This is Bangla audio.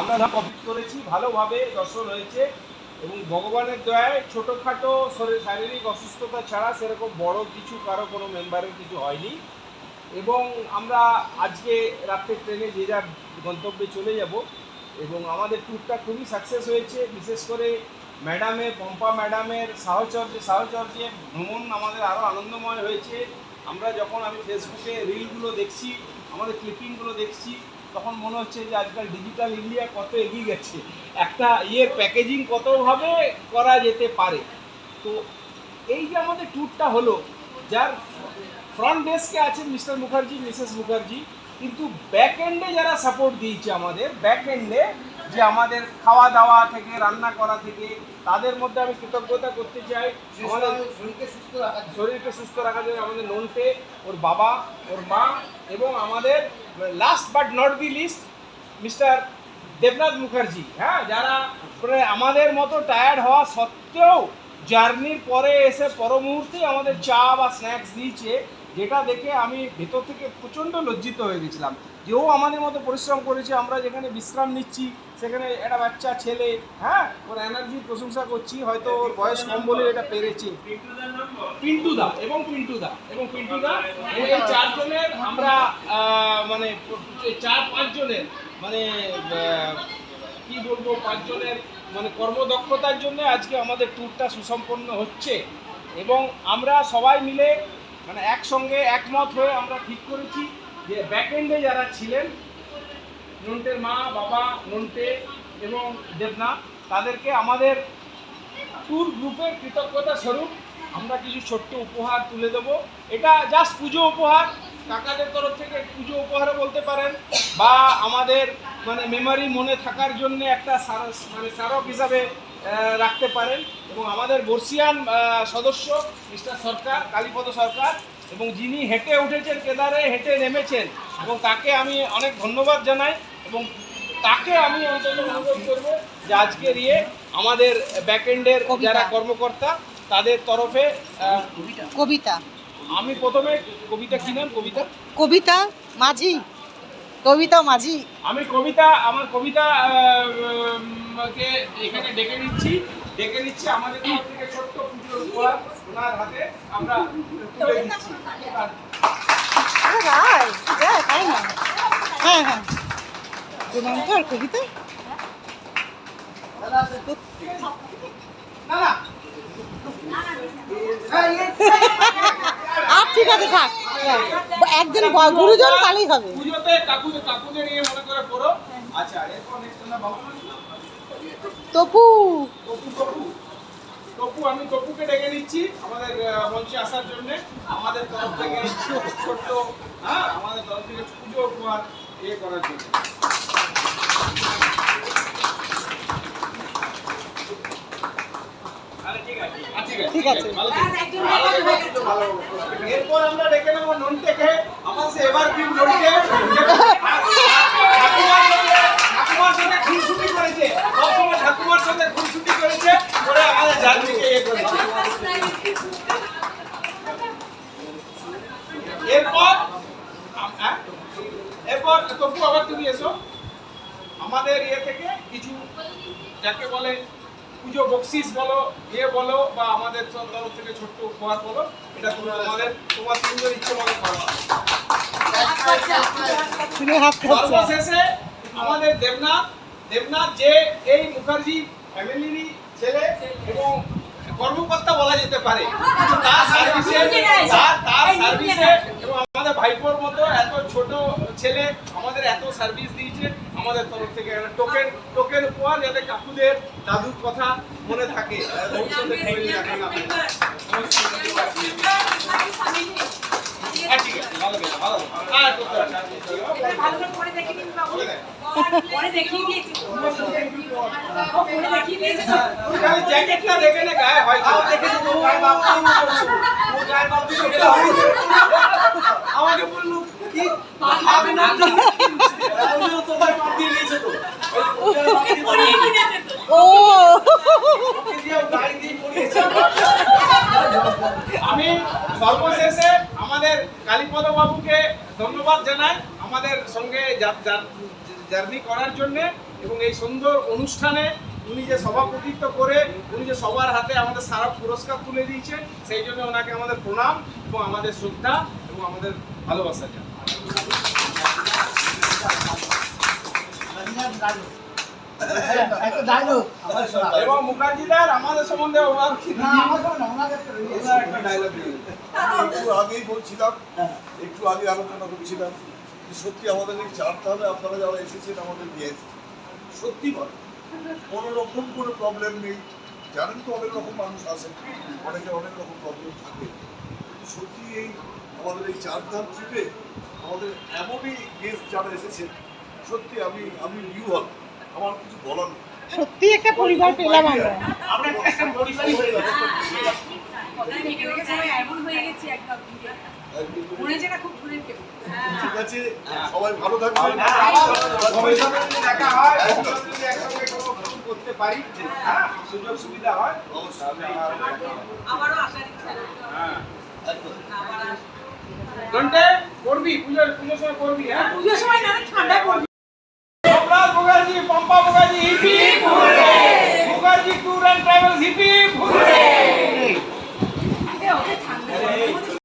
আমরা ধর কমপ্লিট করেছি, ভালোভাবে দর্শন হয়েছে এবং ভগবানের দয়ায় ছোটোখাটো শরীর, শারীরিক অসুস্থতা ছাড়া সেরকম বড় কিছু কারও কোনো মেম্বারের কিছু হয়নি এবং আমরা আজকে রাত্রে ট্রেনে যে যার গন্তব্যে চলে যাব এবং আমাদের ট্যুরটা খুবই সাকসেস হয়েছে। বিশেষ করে ম্যাডামে পম্পা ম্যাডামের সাহচর্যে সাহচর্যে ভ্রমণ আমাদের আরও আনন্দময় হয়েছে। আমরা যখন আমি ফেসবুকে রিলগুলো দেখছি, আমাদের ক্লিপিংগুলো দেখছি তখন মনে হচ্ছে যে আজকাল ডিজিটাল ইন্ডিয়া কত এগিয়ে গেছে। একটা ইয়ের প্যাকেজিং কতভাবে করা যেতে পারে। তো এই যে আমাদের ট্যুরটা হলো যার ফ্রন্ট ডেস্কে আছেন মিস্টার মুখার্জি মিসেস মুখার্জি কিন্তু ব্যাক এন্ডে যারা সাপোর্ট দিয়েছে আমাদের ব্যাক এন্ডে যে আমাদের খাওয়া দাওয়া থেকে রান্না করা থেকে তাদের মধ্যে আমি কৃতজ্ঞতা করতে চাই। শরীরকে সুস্থ রাখার শরীরকে সুস্থ রাখার জন্য আমাদের নন্টে ওর বাবা ওর মা এবং আমাদের last but not the least mister Debnath Mukherjee হ্যাঁ যারা আমাদের মতো টায়ার্ড হওয়া সত্ত্বেও জার্নির পরে এসে পর মুহূর্তে আমাদের চা বা স্ন্যাক্স দিয়েছে যেটা দেখে আমি ভেতর থেকে প্রচণ্ড লজ্জিত হয়ে গেছিলাম যে ও আমাদের মতো পরিশ্রম করেছে, আমরা যেখানে বিশ্রাম নিচ্ছি, সেখানে একটা বাচ্চা, ছেলে হ্যাঁ ওর এনার্জির প্রশংসা করছি, হয়তো ওর বয়স কম বলে এটা পেরেছে। পিন্টুদা এবং পিন্টুদা এবং পিন্টুদা এই চারজনের আমরা মানে চার পাঁচজনের মানে কি বলব, পাঁচজনের মানে কর্মদক্ষতার জন্য আজকে আমাদের ট্যুরটা সুসম্পন্ন হচ্ছে। এবং আমরা সবাই মিলে মানে একসঙ্গে একমত হয়ে আমরা ঠিক করেছি যে ব্যাকএন্ডে যারা ছিলেন নন্টের মা, বাবা, নন্টে এবং দেবনা, তাদেরকে আমাদের ট্যুর গ্রুপের কৃতজ্ঞতা স্বরূপ আমরা কিছু ছোট্ট উপহার তুলে দেব। এটা জাস্ট পুজো উপহার কাকাদের তরফ থেকে পুজো উপহারও বলতে পারেন বা আমাদের মানে মেমরি মনে থাকার জন্য একটা মানে স্মারক হিসাবে রাখতে পারেন। এবং আমাদের বর্ষিয়ান সদস্য মিস্টার সরকার কালীপদ সরকার এবং যিনি হেঁটে উঠেছেন কেদারে হেঁটে নেমেছেন এবং তাকে আমি অনেক ধন্যবাদ জানাই এবং তাকে আমি অন্তত অনুরোধ করব যে আজকের ইয়ে আমাদের ব্যাকএন্ডের যারা কর্মকর্তা তাদের তরফে কবিতা। আমি প্রথমে কবিতা কি নাম কবিতা? কবিতা মাঝি কবিতা মাঝি। আমি কবিতা আমার কবিতা কে এখানে ডেকে নিচ্ছি। ডেকে নিচ্ছি আমাদের তরফ থেকে ছোট্ট পুজোর উপহার ওনার হাতে। আমরা তুলে দিচ্ছি। আরে হ্যাঁ হ্যাঁ। প্রণামকার কবিতা? না না। আর ঠিক আছে থাক। একজন গুরুজন তাহলেই হবে। পুজোতে কাকু কাকুদের নিয়ে মনে করে করো আচ্ছা তপু। টপু আমি টপুকে ডেকে নিচ্ছি আমাদের মঞ্চে আসার জন্য। আমাদের তরফ থেকে ছোট্ট হ্যাঁ আমাদের তরফ থেকে পুজো উপহার ইয়ে করার জন্য আরে ঠিক আছে আচ্ছা, ঠিক আছে। থেকো। থেকো, থেকো। এরপর আমরা ডেকে নেব নন্টেকে আমার সে এবার কি নন্টে ঠাকুমার সাথে ঠাকুমার খুনসুটি করেছে। সবসময় ঠাকুমার সাথে খুনসুটি করেছে। করে আমাদের জার্নিকে ইয়ে করেছে। এরপর হ্যাঁ? এরপর তবু আবার তুমি এসো। আমাদের ইয়ে থেকে কিছু যাকে বলে পুজো বক্সিস বলো ইয়ে বলো বা আমাদের তরফ থেকে ছোট্ট উপহার বলো এটা তুমি আমাদের তোমার তিনজন ইচ্ছে মতো সর্বশেষে আমাদের দেবনাথ দেবনাথ যে এই মুখার্জি ফ্যামিলিরই ছেলে এবং কর্মকর্তা বলা যেতে পারে তার সার্ভিসে তার তার সার্ভিসে এবং আমাদের ভাইপোর মতো এত ছোট ছেলে আমাদের এত সার্ভিস দিয়েছে। আমাদের তরফ থেকে টোকেন টোকেন উপহার যাতে কাকুদের দাদুর কথা মনে থাকে। জ্যাকেটটা দেখে নে গায়ে হয় আমাকে বলল কি হবে না তো তোমার পাপ দিয়ে নিয়েছে তো ও ওকে দিয়ে গাড়ি দিয়ে পড়িয়েছে। আমি সর্বশেষে আমাদের কালীপদ বাবুকে ধন্যবাদ জানাই আমাদের সঙ্গে জার্নি করার জন্য এবং এই সুন্দর অনুষ্ঠানে উনি যে সভাপতিত্ব করে, উনি যে সবার হাতে আমাদের সারা পুরস্কার তুলে দিয়েছেন সেই জন্য ওনাকে আমাদের প্রণাম এবং আমাদের শ্রদ্ধা এবং আমাদের ভালোবাসা জানাই। এবং মুখার্জিদার আমাদের সম্বন্ধে ওনার একটা ডায়লগ একটু আগেই বলছিলাম, একটু আগে আলোচনা করছিলাম সত্যি আমাদের এই চারধামে আপনারা যারা এসেছেন আমাদের গেস্ট সত্যি ভালো কোনো রকম কোনো প্রবলেম নেই। জানেন তো অনেক রকম মানুষ আসেন অনেকে অনেক রকম প্রবলেম থাকে। সত্যি এই আমাদের এই চারধাম ট্রিপে আমাদের এমনই গেস্ট যারা এসেছেন, সত্যি আমি আমি নিউ হল আমার কিছু বলার সত্যি একটা পরিবার পেলাম আমরা আমরা। একটা পরিবারই হয়ে গেছি এমন হয়ে গেছি। একদম হচ্ছে না খুব ঘুরে কেউ ঠিক আছে সবাই ভালো থাকবেন। দেখা হয়। একসঙ্গে করতে পারি হ্যাঁ সুযোগ সুবিধা হয় তাহলে আসার ইচ্ছা হ্যাঁ। একদম। আবার আসব। ঘন্টে করবি পুজোর পুজোর সময় করবি হ্যাঁ? পুজোর সময় না ঠান্ডা পড়বে সোমনাথ মুখার্জি পম্পা মুখার্জি ইপি